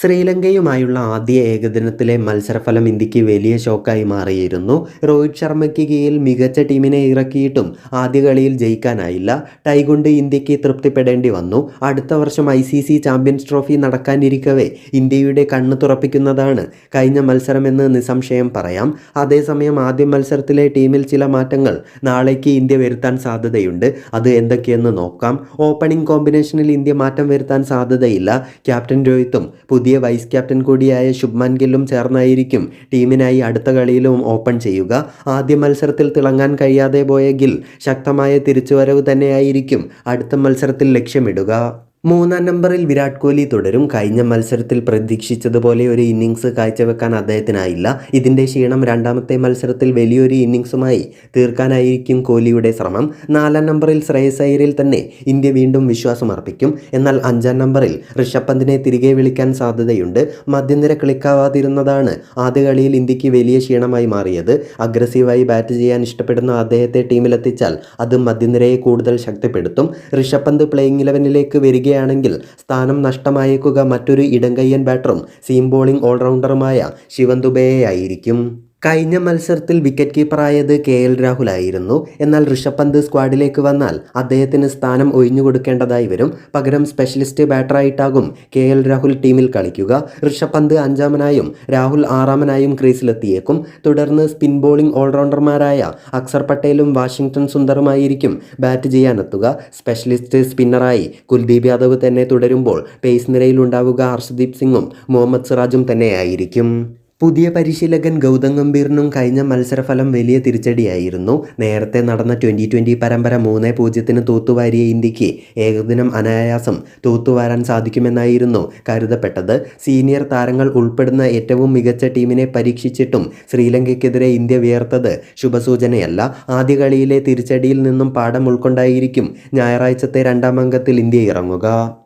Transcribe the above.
ശ്രീലങ്കയുമായുള്ള ആദ്യ ഏകദിനത്തിലെ മത്സരഫലം ഇന്ത്യയ്ക്ക് വലിയ ഷോക്കായി മാറിയിരുന്നു. രോഹിത് ശർമ്മയ്ക്ക് കീഴിൽ മികച്ച ടീമിനെ ഇറക്കിയിട്ടും ആദ്യ കളിയിൽ ജയിക്കാനായില്ല. ടൈകൊണ്ട് ഇന്ത്യയ്ക്ക് തൃപ്തിപ്പെടേണ്ടി വന്നു. അടുത്ത വർഷം I C C champions trophy നടക്കാനിരിക്കവേ ഇന്ത്യയുടെ കണ്ണ് തുറപ്പിക്കുന്നതാണ് കഴിഞ്ഞ മത്സരമെന്ന് നിസ്സംശയം പറയാം. അതേസമയം ആദ്യ മത്സരത്തിലെ ടീമിൽ ചില മാറ്റങ്ങൾ നാളേക്ക് ഇന്ത്യ വരുത്താൻ സാധ്യതയുണ്ട്. അത് എന്തൊക്കെയെന്ന് നോക്കാം. ഓപ്പണിംഗ് കോമ്പിനേഷനിൽ ഇന്ത്യ മാറ്റം വരുത്താൻ സാധ്യതയില്ല. ക്യാപ്റ്റൻ രോഹിത്തും പുതിയ വൈസ് ക്യാപ്റ്റൻ കൂടിയായ ശുഭ്മാൻ ഗില്ലും ചേർന്നായിരിക്കും ടീമിനായി അടുത്ത കളിയിലും ഓപ്പൺ ചെയ്യുക. ആദ്യ മത്സരത്തിൽ തിളങ്ങാൻ കഴിയാതെ പോയ ഗിൽ ശക്തമായ തിരിച്ചുവരവ് തന്നെയായിരിക്കും അടുത്ത മത്സരത്തിൽ ലക്ഷ്യമിടുക. മൂന്നാം നമ്പറിൽ വിരാട് കോഹ്ലി തുടരും. കഴിഞ്ഞ മത്സരത്തിൽ പ്രതീക്ഷിച്ചതുപോലെ ഒരു ഇന്നിങ്സ് കാഴ്ചവെക്കാൻ അദ്ദേഹത്തിനായില്ല. ഇതിന്റെ ക്ഷീണം രണ്ടാമത്തെ മത്സരത്തിൽ വലിയൊരു ഇന്നിങ്സുമായി തീർക്കാനായിരിക്കും കോഹ്ലിയുടെ ശ്രമം. നാലാം നമ്പറിൽ ശ്രേയസ് അയ്യരിൽ തന്നെ ഇന്ത്യ വീണ്ടും വിശ്വാസമർപ്പിക്കും എന്നാൽ അഞ്ചാം നമ്പറിൽ ഋഷഭ് പന്തിനെ തിരികെ വിളിക്കാൻ സാധ്യതയുണ്ട്. മധ്യനിര കളിക്കാവാതിരുന്നതാണ് ആദ്യ കളിയിൽ ഇന്ത്യയ്ക്ക് വലിയ ക്ഷീണമായി മാറിയത്. അഗ്രസീവായി ബാറ്റ് ചെയ്യാൻ ഇഷ്ടപ്പെടുന്ന അദ്ദേഹത്തെ ടീമിലെത്തിച്ചാൽ അത് മധ്യനിരയെ കൂടുതൽ ശക്തിപ്പെടുത്തും. ഋഷഭ് പന്ത് പ്ലേയിങ് ഇലവനിലേക്ക് വരികയാണെങ്കിൽ സ്ഥാനം നഷ്ടമായേക്കുക മറ്റൊരു ഇടങ്കയ്യൻ ബാറ്ററും സീം ബോളിംഗ് ഓൾറൗണ്ടറുമായ ശിവൻ ദുബെയായിരിക്കും കഴിഞ്ഞ മത്സരത്തിൽ വിക്കറ്റ് കീപ്പറായത് കെ എൽ രാഹുൽ ആയിരുന്നു എന്നാൽ ഋഷഭ് പന്ത് സ്ക്വാഡിലേക്ക് വന്നാൽ അദ്ദേഹത്തിന് സ്ഥാനം ഒഴിഞ്ഞു കൊടുക്കേണ്ടതായി വരും. പകരം സ്പെഷ്യലിസ്റ്റ് ബാറ്ററായിട്ടാകും കെ എൽ രാഹുൽ ടീമിൽ കളിക്കുക. ഋഷഭ് പന്ത് അഞ്ചാമനായും രാഹുൽ ആറാമനായും ക്രീസിലെത്തിയേക്കും. തുടർന്ന് സ്പിൻ ബോളിംഗ് ഓൾറൗണ്ടർമാരായ അക്സർ പട്ടേലും വാഷിംഗ്ടൺ സുന്ദറുമായിരിക്കും ബാറ്റ് ചെയ്യാനെത്തുക. സ്പെഷ്യലിസ്റ്റ് സ്പിന്നറായി കുൽദീപ് യാദവ് തന്നെ തുടരുമ്പോൾ പേസ് നിരയിലുണ്ടാവുക ഹർഷദീപ് സിംഗും മുഹമ്മദ് സിറാജും തന്നെയായിരിക്കും. പുതിയ പരിശീലകൻ ഗൗതം ഗംഭീറിനും കഴിഞ്ഞ മത്സരഫലം വലിയ തിരിച്ചടിയായിരുന്നു. നേരത്തെ നടന്ന ട്വന്റി ട്വന്റി പരമ്പര മൂന്ന് പൂജ്യത്തിന് തൂത്തുവാരിയ ഇന്ത്യയ്ക്ക് ഏകദിനം അനായാസം തൂത്തുവാരാൻ സാധിക്കുമെന്നായിരുന്നു കരുതപ്പെട്ടത്. സീനിയർ താരങ്ങൾ ഉൾപ്പെടുന്ന ഏറ്റവും മികച്ച ടീമിനെ പരീക്ഷിച്ചിട്ടും ശ്രീലങ്കയ്ക്കെതിരെ ഇന്ത്യ വിയർത്തത് ശുഭസൂചനയല്ല. ആദ്യ കളിയിലെ തിരിച്ചടിയിൽ നിന്നും പാഠം ഉൾക്കൊണ്ടായിരിക്കും ഞായറാഴ്ചത്തെ രണ്ടാം അംഗത്തിൽ ഇന്ത്യ ഇറങ്ങുക.